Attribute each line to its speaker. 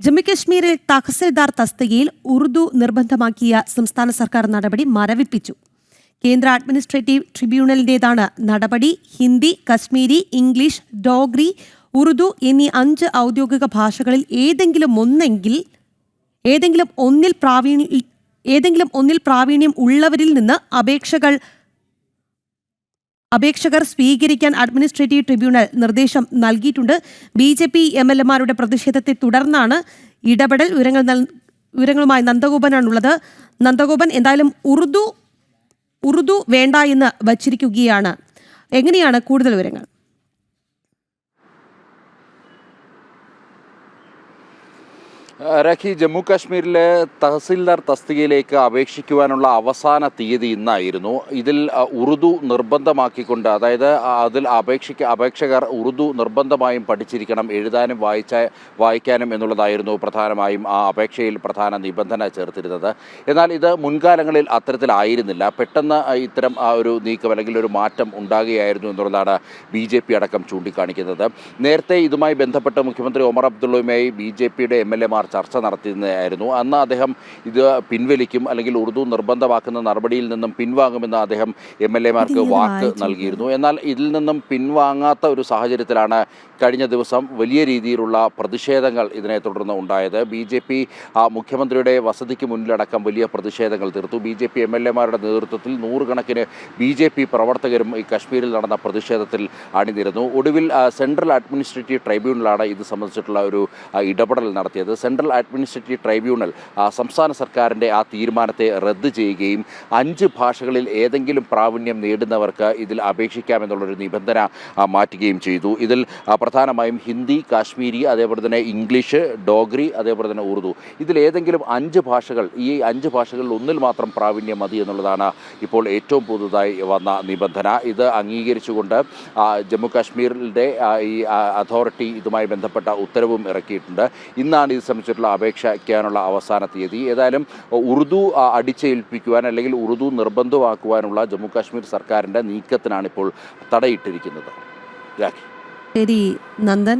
Speaker 1: ജമ്മുകശ്മീരിൽ തഹസിൽദാർ തസ്തികയിൽ ഉറുദു നിർബന്ധമാക്കിയ സംസ്ഥാന സർക്കാർ നടപടി മരവിപ്പിച്ചു. കേന്ദ്ര അഡ്മിനിസ്ട്രേറ്റീവ് ട്രിബ്യൂണലിന്റേതാണ് നടപടി. ഹിന്ദി കശ്മീരി ഇംഗ്ലീഷ് ഡോഗ്രി ഉറുദു എന്നീ അഞ്ച് ഔദ്യോഗിക ഭാഷകളിൽ ഏതെങ്കിലും ഒന്നെങ്കിൽ ഏതെങ്കിലും ഒന്നിൽ പ്രാവീണ്യ ഏതെങ്കിലും ഒന്നിൽ പ്രാവീണ്യം ഉള്ളവരിൽ നിന്ന് അപേക്ഷകൾ അപേക്ഷകർ സ്വീകരിക്കാൻ അഡ്മിനിസ്ട്രേറ്റീവ് ട്രിബ്യൂണൽ നിർദ്ദേശം നൽകിയിട്ടുണ്ട്. B J P M L എമാരുടെ പ്രതിഷേധത്തെ തുടർന്നാണ് ഇടപെടൽ. വിവരങ്ങൾ വിവരങ്ങളുമായി നന്ദഗോപനാണുള്ളത്. നന്ദഗോപൻ എന്തായാലും ഉറുദു ഉറുദു വേണ്ട എന്ന് വച്ചിരിക്കുകയാണ്. എങ്ങനെയാണ് കൂടുതൽ വിവരങ്ങൾ?
Speaker 2: രഖി ജമ്മു കാശ്മീരിലെ തഹസിൽദാർ തസ്തികയിലേക്ക് അപേക്ഷിക്കുവാനുള്ള അവസാന തീയതി ഇന്നായിരുന്നു. ഇതിൽ ഉറുദു നിർബന്ധമാക്കിക്കൊണ്ട് അതായത് അതിൽ അപേക്ഷിക്ക അപേക്ഷകർ ഉറുദു നിർബന്ധമായും പഠിച്ചിരിക്കണം എഴുതാനും വായിച്ച വായിക്കാനും എന്നുള്ളതായിരുന്നു പ്രധാനമായും ആ അപേക്ഷയിൽ പ്രധാന നിബന്ധന ചേർത്തിരുന്നത്. എന്നാൽ ഇത് മുൻകാലങ്ങളിൽ അത്തരത്തിലായിരുന്നില്ല പെട്ടെന്ന് ഇത്തരം ഒരു നീക്കം അല്ലെങ്കിൽ ഒരു മാറ്റം ഉണ്ടാകുകയായിരുന്നു എന്നുള്ളതാണ് ബി ജെ പി അടക്കം ചൂണ്ടിക്കാണിക്കുന്നത്. നേരത്തെ ഇതുമായി ബന്ധപ്പെട്ട് മുഖ്യമന്ത്രി ഒമർ അബ്ദുള്ളയുമായി ബി ജെ പിയുടെ എം എൽ എമാർ ചർച്ച നടത്തിയിരുന്നതായിരുന്നു. അന്ന് അദ്ദേഹം ഇത് പിൻവലിക്കും അല്ലെങ്കിൽ ഉറുദു നിർബന്ധമാക്കുന്ന നടപടിയിൽ നിന്നും പിൻവാങ്ങുമെന്ന് അദ്ദേഹം എം എൽ എമാർക്ക് വാക്ക് നൽകിയിരുന്നു. എന്നാൽ ഇതിൽ നിന്നും പിൻവാങ്ങാത്ത ഒരു സാഹചര്യത്തിലാണ് കഴിഞ്ഞ ദിവസം വലിയ രീതിയിലുള്ള പ്രതിഷേധങ്ങൾ ഇതിനെ തുടർന്ന് ഉണ്ടായത്. ബി ജെ പി മുഖ്യമന്ത്രിയുടെ വസതിക്ക് മുന്നിലടക്കം വലിയ പ്രതിഷേധങ്ങൾ തീർത്തു. B J P M L എമാരുടെ നേതൃത്വത്തിൽ നൂറുകണക്കിന് ബി ജെ പി പ്രവർത്തകരും ഈ കശ്മീരിൽ നടന്ന പ്രതിഷേധത്തിൽ അണിനിരുന്നു. ഒടുവിൽ സെൻട്രൽ അഡ്മിനിസ്ട്രേറ്റീവ് ട്രൈബ്യൂണലാണ് ഇത് സംബന്ധിച്ചിട്ടുള്ള ഒരു ഇടപെടൽ നടത്തിയത്. സെൻട്രൽ അഡ്മിനിസ്ട്രേറ്റീവ് ട്രൈബ്യൂണൽ സംസ്ഥാന സർക്കാരിന്റെ ആ തീരുമാനത്തെ റദ്ദ് ചെയ്യുകയും അഞ്ച് ഭാഷകളിൽ ഏതെങ്കിലും പ്രാവീണ്യം നേടുന്നവർക്ക് ഇതിൽ അപേക്ഷിക്കാമെന്നുള്ളൊരു നിബന്ധന മാറ്റുകയും ചെയ്തു. ഇതിൽ പ്രധാനമായും ഹിന്ദി കാശ്മീരി അതേപോലെ തന്നെ ഇംഗ്ലീഷ് ഡോഗ്രി അതേപോലെ തന്നെ ഉറുദു. ഇതിലേതെങ്കിലും അഞ്ച് ഭാഷകൾ ഈ അഞ്ച് ഭാഷകളിൽ ഒന്നിൽ മാത്രം പ്രാവീണ്യം മതി എന്നുള്ളതാണ് ഇപ്പോൾ ഏറ്റവും പുതുതായി വന്ന നിബന്ധന. ഇത് അംഗീകരിച്ചുകൊണ്ട് ജമ്മു കാശ്മീരിന്റെ ഈ അതോറിറ്റി ഇതുമായി ബന്ധപ്പെട്ട ഉത്തരവും ഇറക്കിയിട്ടുണ്ട്. ഇന്നാണ് ഇത് സംബന്ധിച്ചിട്ടുള്ള അപേക്ഷിക്കാനുള്ള അവസാന തീയതി. ഏതായാലും ഉറുദു അടിച്ചേൽപ്പിക്കുവാൻ അല്ലെങ്കിൽ ഉറുദു നിർബന്ധമാക്കുവാനുള്ള ജമ്മു കാശ്മീർ സർക്കാരിന്റെ നീക്കത്തിനാണ് ഇപ്പോൾ തടയിട്ടിരിക്കുന്നത്
Speaker 1: ശരി നന്ദൻ.